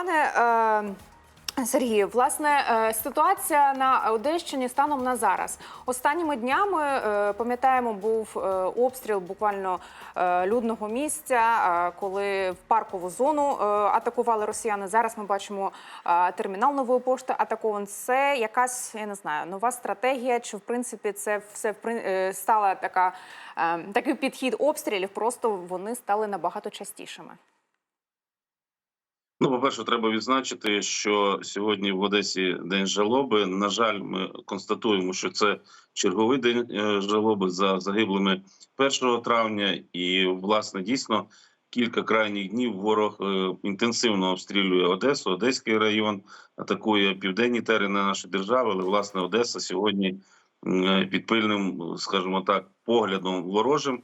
Пане е, Сергію, власне, е, ситуація на Одещині станом на зараз. Останніми днями е, пам'ятаємо, був обстріл буквально людного місця, коли в паркову зону атакували росіяни. Зараз ми бачимо термінал нової пошти атакований. Це якась я не знаю нова стратегія, чи в принципі це все стала така такий підхід обстрілів. Просто вони стали набагато частішими. Ну, по-перше, треба відзначити, що сьогодні в Одесі день жалоби. На жаль, ми констатуємо, що це черговий день е, жалоби за загиблими 1 травня, і власне дійсно кілька крайніх днів ворог е, інтенсивно обстрілює Одесу, Одеський район, атакує південні терени нашої держави. Але власне Одеса сьогодні е, під пильним, скажімо так, поглядом ворожим.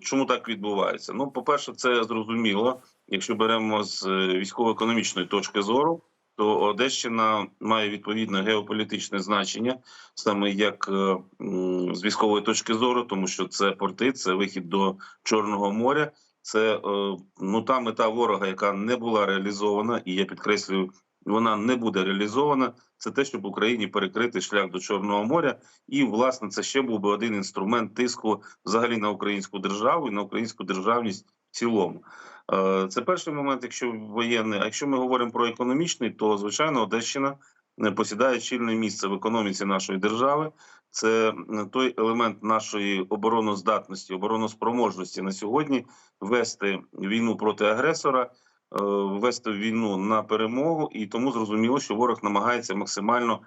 Чому так відбувається? Ну, по-перше, це зрозуміло. Якщо беремо з е, військово-економічної точки зору, то Одещина має відповідне геополітичне значення, саме як е, з військової точки зору, тому що це порти, це вихід до Чорного моря. Це е, ну та мета ворога, яка не була реалізована, і я підкреслюю, вона не буде реалізована. Це те, щоб Україні перекрити шлях до Чорного моря, і власне це ще був би один інструмент тиску взагалі на українську державу і на українську державність цілому. Е, Це перший момент, якщо воєнний. А якщо ми говоримо про економічний, то звичайно Одещина е, посідає чільне місце в економіці нашої держави. Це той елемент нашої обороноздатності, обороноспроможності на сьогодні вести війну проти агресора, е, вести війну на перемогу, і тому зрозуміло, що ворог намагається максимально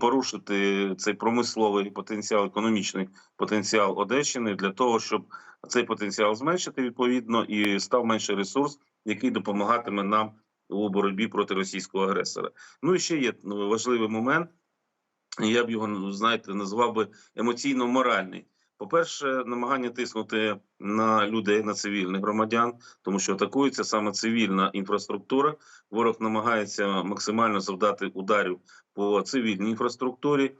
порушити цей промисловий потенціал, економічний потенціал Одещини для того, щоб цей потенціал зменшити відповідно і став менший ресурс, який допомагатиме нам у боротьбі проти російського агресора. Ну і ще є ну, важливий момент. Я б його знаєте назвав би емоційно-моральний. По-перше, намагання тиснути на людей, на цивільних громадян, тому що атакується саме цивільна інфраструктура. Ворог намагається максимально завдати ударів по цивільній інфраструктурі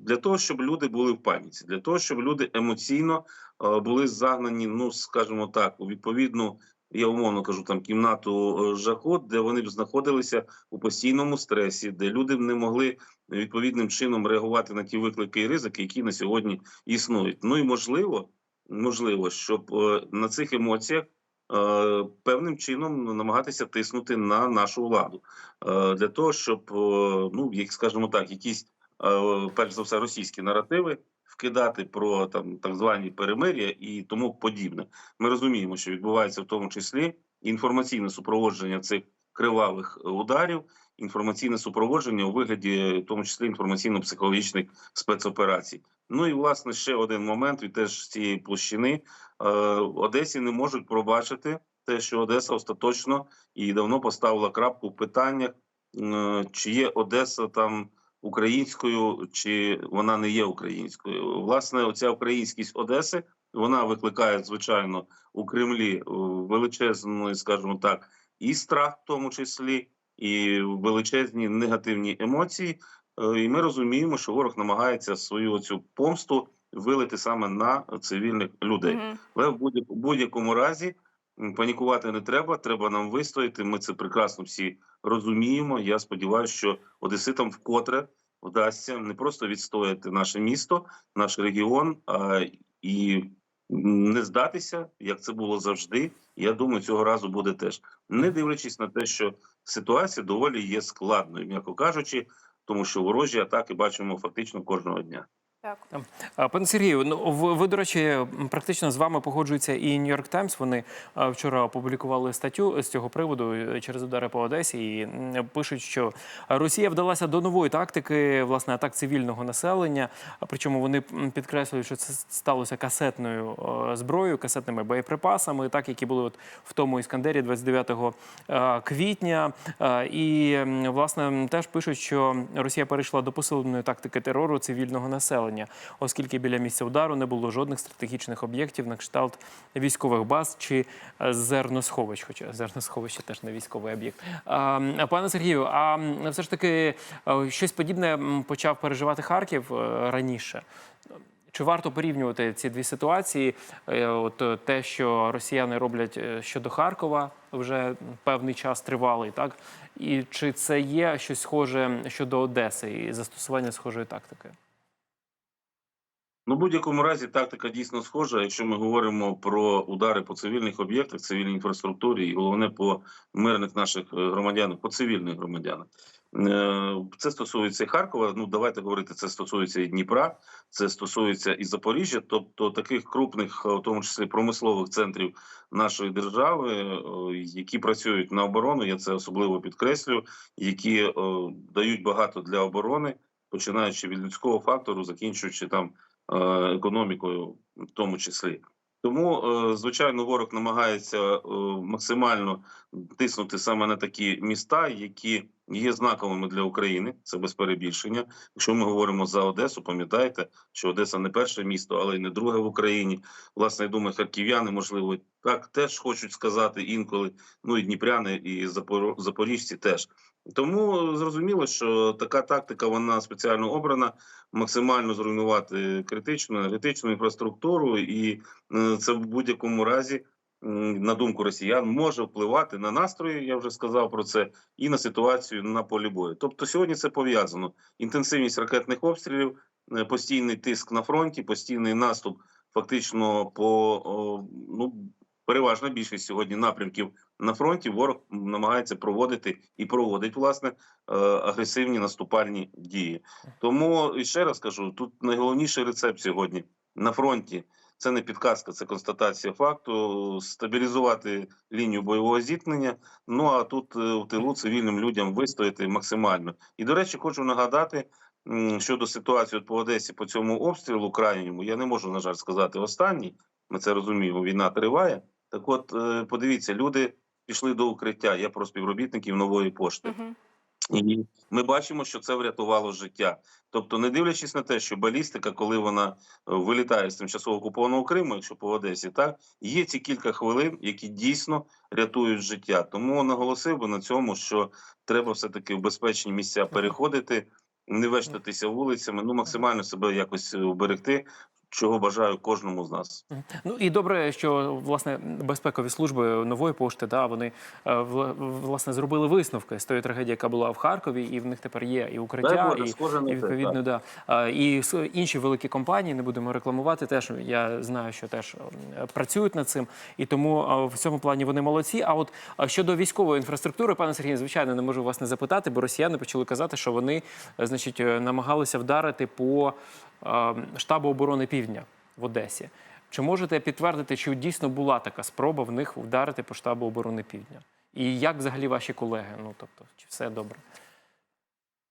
для того, щоб люди були в паніці, для того, щоб люди емоційно е, були загнані, ну скажімо так, у відповідну. Я умовно кажу там кімнату е, жаху, де вони б знаходилися у постійному стресі, де люди б не могли відповідним чином реагувати на ті виклики і ризики, які на сьогодні існують. Ну і можливо, можливо, щоб е, на цих емоціях е, певним чином намагатися тиснути на нашу владу е, для того, щоб е, ну як скажімо так, якісь е, перш за все російські наративи вкидати про там так звані перемир'я і тому подібне. Ми розуміємо, що відбувається в тому числі інформаційне супроводження цих кривавих е, ударів, інформаційне супроводження у вигляді, в тому числі інформаційно-психологічних спецоперацій. Ну і власне ще один момент від теж цієї площини е, Одесі не можуть пробачити те, що Одеса остаточно і давно поставила крапку в питаннях, е, чи є Одеса там українською, чи вона не є українською. Власне, оця українськість Одеси вона викликає звичайно у Кремлі е, величезний, скажімо так, і страх, в тому числі, і величезні негативні емоції. Е, І ми розуміємо, що ворог намагається свою цю помсту вилити саме на цивільних людей. Мгм. Але в будь- будь-якому разі панікувати не треба. Треба нам вистояти. Ми це прекрасно всі розуміємо. Я сподіваюся, що одеситам вкотре вдасться не просто відстояти наше місто, наш регіон, а і не здатися, як це було завжди. Я думаю, цього разу буде теж, не дивлячись на те, що ситуація доволі є складною, м'яко кажучи, тому що ворожі атаки бачимо фактично кожного дня. А, Пане Сергію, ну ви, ви, до речі, практично з вами погоджується і Нью-Йорк Таймс. Вони вчора опублікували статтю з цього приводу е, через удари по Одесі і пишуть, що Росія вдалася до нової тактики власне атак цивільного населення. Причому вони підкреслюють, що це сталося касетною зброєю, касетними боєприпасами, так які були от в тому іскандері 29 е, квітня. І власне теж пишуть, що Росія перейшла до посиленої тактики терору цивільного населення, оскільки біля місця удару не було жодних стратегічних об'єктів на кшталт військових баз чи е, зерносховищ. Хоча зерносховище теж не військовий об'єкт. Пане Сергію, а все ж таки е, щось подібне почав переживати Харків е, раніше. Чи варто порівнювати ці дві ситуації? От те, що росіяни роблять щодо Харкова, вже певний час тривалий, так і чи це є щось схоже щодо Одеси і застосування схожої тактики? Ну, в будь-якому разі тактика дійсно схожа. Якщо ми говоримо про удари по цивільних об'єктах, цивільній інфраструктурі, і головне по мирних наших е, громадянах, по цивільних громадянах. Е, Це стосується Харкова. Ну давайте говорити, це стосується і Дніпра, це стосується і Запоріжжя, тобто таких крупних, е, в тому числі промислових центрів нашої держави, які працюють на оборону. Я це особливо підкреслю, які дають багато для оборони, починаючи від людського фактору, закінчуючи там економікою, в тому числі. Тому, е, звичайно, ворог намагається е, максимально тиснути саме на такі міста, які є знаковими для України. Це без перебільшення. Якщо ми говоримо за Одесу, пам'ятаєте, що Одеса не перше місто, але й не друге в Україні. Власне, я думаю, харків'яни, можливо, так теж хочуть сказати інколи. Ну і дніпряни, і запоріжці теж. Тому зрозуміло, що така тактика вона спеціально обрана максимально зруйнувати критичну енергетичну інфраструктуру, і е, це в будь-якому разі, на думку росіян, може впливати на настрої. Я вже сказав про це, і на ситуацію на полі бою. Тобто, сьогодні це пов'язано: інтенсивність ракетних обстрілів, е, постійний тиск на фронті, постійний наступ, фактично по ну. Переважна більшість сьогодні напрямків на фронті ворог намагається проводити і проводить власне е, агресивні наступальні дії. Тому ще раз кажу: тут найголовніший рецепт сьогодні на фронті. Це не підказка, це констатація факту. Стабілізувати лінію бойового зіткнення. Ну а тут е, в тилу цивільним людям вистояти максимально. І до речі, хочу нагадати щодо ситуації по Одесі по цьому обстрілу крайньому. Я не можу на жаль сказати останній. Ми це розуміємо. Війна триває. Так, от е, подивіться, люди пішли до укриття. Я про співробітників нової пошти. Мгм. І ми бачимо, що це врятувало життя. Тобто, не дивлячись на те, що балістика, коли вона е, вилітає з тимчасово окупованого Криму, якщо по Одесі, так є ці кілька хвилин, які дійсно рятують життя. Тому наголосив би на цьому, що треба все таки в безпечні місця переходити, не вештатися вулицями, ну максимально себе якось е, вберегти. Чого бажаю кожному з нас. Ну і добре, що власне безпекові служби нової пошти, да, вони е, власне зробили висновки з тої трагедії, яка була в Харкові, і в них тепер є і укриття, Боже, і, і відповідно, да. І інші великі компанії не будемо рекламувати. Теж я знаю, що теж е, працюють над цим, і тому е, в цьому плані вони молодці. А от е, щодо військової інфраструктури, пане Сергію, звичайно, не можу вас не запитати, бо росіяни почали казати, що вони е, значить е, намагалися вдарити по е, штабу оборони Півдня в Одесі. Чи можете підтвердити, чи дійсно була така спроба в них вдарити по штабу оборони Півдня? І як взагалі ваші колеги? Ну тобто, чи все добре?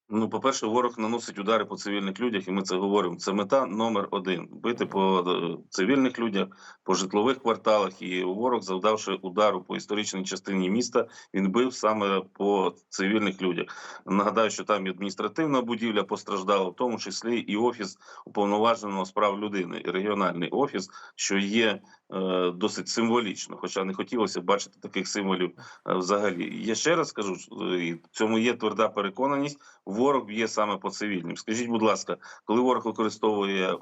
Ну, по-перше, ворог наносить удари по цивільних людях, і ми це говоримо. Це мета номер один: бити по е, цивільних людях, по житлових кварталах. І ворог, завдавши удару по історичній частині міста, він бив саме по цивільних людях. Нагадаю, що там і адміністративна будівля постраждала, в тому числі і офіс уповноваженого з прав людини, і регіональний офіс, що є досить символічно, хоча не хотілося бачити таких символів е, взагалі. Я ще раз кажу, е, і цьому є тверда переконаність. Ворог б'є саме по цивільним. Скажіть, будь ласка, коли ворог використовує, е,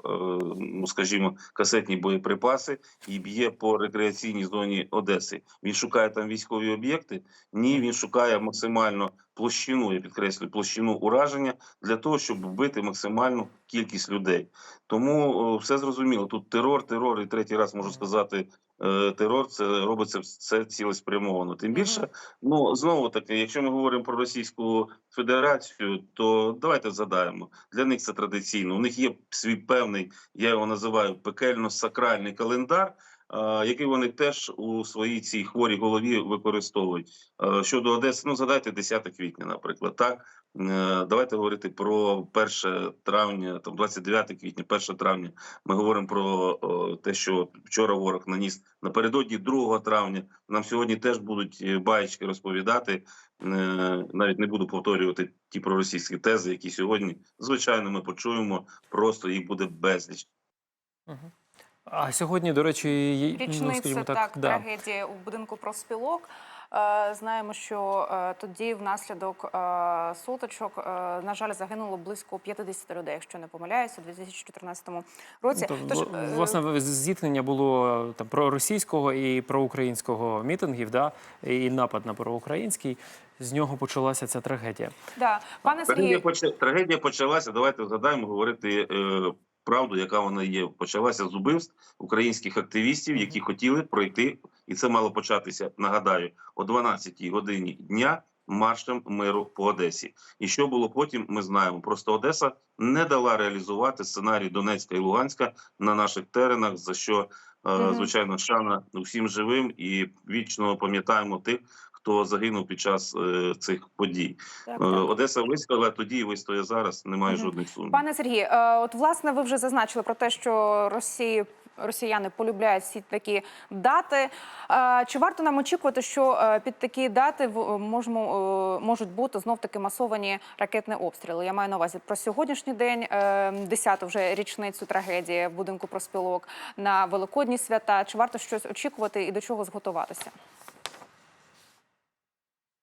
ну скажімо, касетні боєприпаси і б'є по рекреаційній зоні Одеси, він шукає там військові об'єкти? Ні, він шукає максимально площину, я підкреслюю, площину ураження для того, щоб вбити максимальну кількість людей. Тому все зрозуміло. Тут терор, терор, і третій раз можу сказати. е, Терор це робиться все цілеспрямовано. Тим більше, ну знову таки, якщо ми говоримо про Російську Федерацію, то давайте згадаємо. Для них це традиційно. У них є свій певний, я його називаю пекельно-сакральний календар, який вони теж у своїй цій хворій голові використовують. Е, Щодо Одеси, ну згадайте 10 квітня, наприклад, так. Е, Давайте говорити про 1 травня, там 29 квітня, 1 травня. Ми говоримо про те, що вчора ворог наніс напередодні 2 травня. Нам сьогодні теж будуть е, баєчки розповідати. Е, Навіть не буду повторювати ті проросійські тези, які сьогодні, звичайно, ми почуємо. Просто їх буде безліч. А сьогодні, до речі, є- ну, Річниця скажімо так, так, да. трагедії у будинку профспілок. Е, Знаємо, що е, тоді внаслідок е, сутичок, е, на жаль, загинуло близько 50 людей, якщо не помиляюся, у 2014 році. Тобто, Тож, е, власне, зіткнення було там проросійського і проукраїнського мітингів, да, і напад на проукраїнський. З нього почалася ця трагедія. да. пане Трагедія, поч- трагедія почалася. Давайте згадаємо говорити е, правду, яка вона є. Почалася з убивств українських активістів, які хотіли пройти, і це мало початися. Нагадаю, о 12-й годині дня маршем миру по Одесі. І що було потім, ми знаємо. Просто Одеса не дала реалізувати сценарій Донецька і Луганська на наших теренах. За що е, звичайно шана усім живим і вічно пам'ятаємо тих, хто загинув під час е, цих подій. так, Е, так. Одеса вистояла тоді і вистоє зараз. Немає Мгм. жодних сумнів. Пане Сергію, е, от власне ви вже зазначили про те, що Росії. Росіяни полюбляють всі такі дати. Е, Чи варто нам очікувати, що під такі дати в- можемо, можуть бути знов таки масовані ракетні обстріли? Я маю на увазі про сьогоднішній день, 10-ту вже річницю трагедії в будинку проспілок на великодні свята. Чи варто щось очікувати і до чого зготуватися?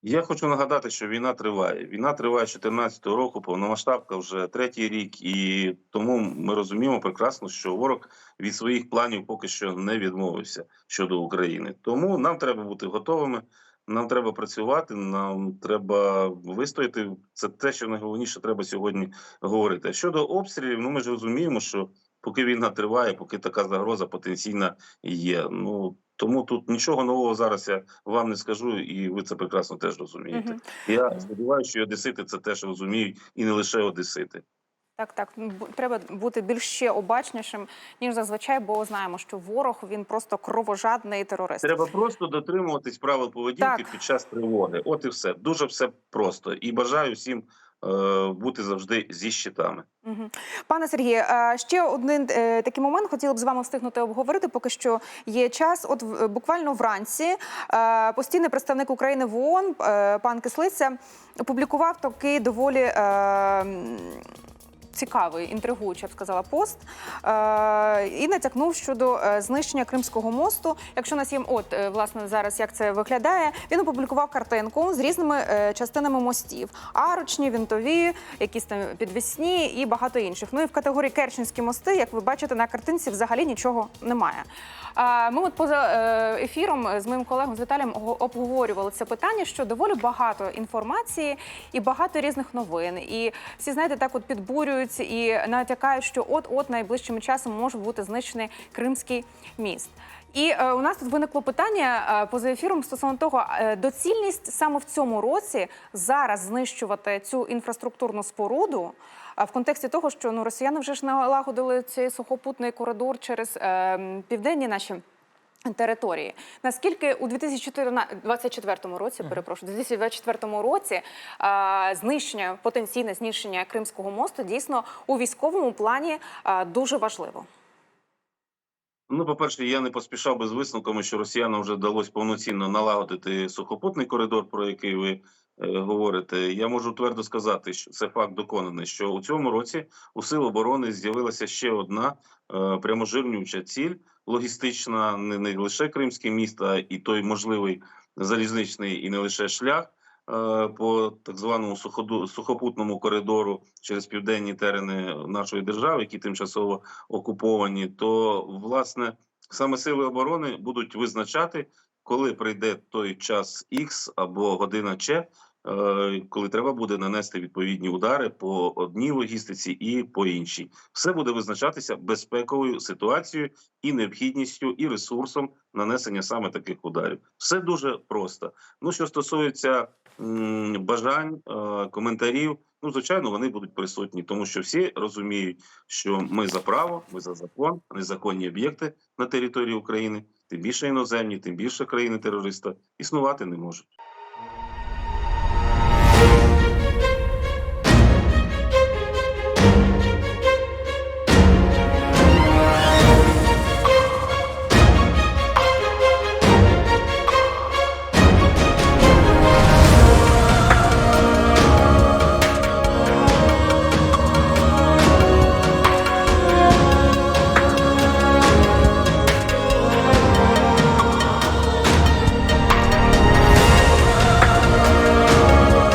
Я хочу нагадати, що війна триває. Війна триває з 14 року, повномасштабка вже третій рік, і тому ми розуміємо прекрасно, що ворог від своїх планів поки що не відмовився щодо України. Тому нам треба бути готовими. Нам треба працювати, нам треба вистояти. Це те, що найголовніше треба сьогодні говорити. Щодо обстрілів, ну ми ж розуміємо, що поки війна триває, поки така загроза потенційна є. Ну тому тут нічого нового зараз я вам не скажу, і ви це прекрасно теж розумієте. Мгм. Я сподіваюся, що одесити це теж розуміють, і не лише одесити. Так, так треба бути більш ще обачнішим ніж зазвичай, бо знаємо, що ворог він просто кровожадний терорист. Треба просто дотримуватись правил поведінки Так. під час тривоги. От і все. Дуже все просто. І бажаю всім бути завжди зі щитами. Пане Сергію, е, ще один е, такий момент хотіла б з вами встигнути обговорити, поки що є час. От буквально вранці е, постійний представник України в ООН, е, пан Кислиця, опублікував такий доволі. Цікавий, інтригуючий, я б сказала, пост е, і натякнув щодо е, знищення Кримського мосту. Якщо нас є, от е, власне зараз як це виглядає, він опублікував картинку з різними е, частинами мостів: арочні, вінтові, якісь там підвісні і багато інших. Ну і в категорії Керченські мости, як ви бачите, на картинці взагалі нічого немає. Ми от поза ефіром з моїм колегом з Віталієм обговорювали це питання, що доволі багато інформації і багато різних новин. І всі знаєте, так от підбурюються і натякають, що от-от найближчим часом може бути знищений Кримський міст. І е, у нас тут виникло питання е, поза ефіром стосовно того, е, доцільність саме в цьому році зараз знищувати цю інфраструктурну споруду. е, В контексті того, що ну росіяни вже ж налагодили цей сухопутний коридор через е, південні наші території. Наскільки у 2024 році, перепрошую, 2024 році е, знищення, потенційне знищення Кримського мосту дійсно у військовому плані е, дуже важливо. Ну, по-перше, я не поспішав би з висновками, що росіянам вже вдалося повноцінно налагодити сухопутний коридор, про який ви говорите. Я можу твердо сказати, що це факт доконаний, що у цьому році у Сил оборони з'явилася ще одна е, пряможирнюча ціль логістична, не, не лише Кримське місто, і той можливий залізничний і не лише шлях. е, По так званому сухопутному коридору через південні терени нашої держави, які тимчасово окуповані, то власне саме сили оборони будуть визначати, коли прийде той час X або година Ч, е, коли треба буде нанести відповідні удари по одній логістиці і по іншій. Все буде визначатися безпековою ситуацією і необхідністю, і ресурсом нанесення саме таких ударів. Все дуже просто. Ну що стосується бажань, е, коментарів. Ну, звичайно, вони будуть присутні, тому що всі розуміють, що ми за право, ми за закон, незаконні об'єкти на території України, тим більше іноземні, тим більше країни терориста існувати не можуть.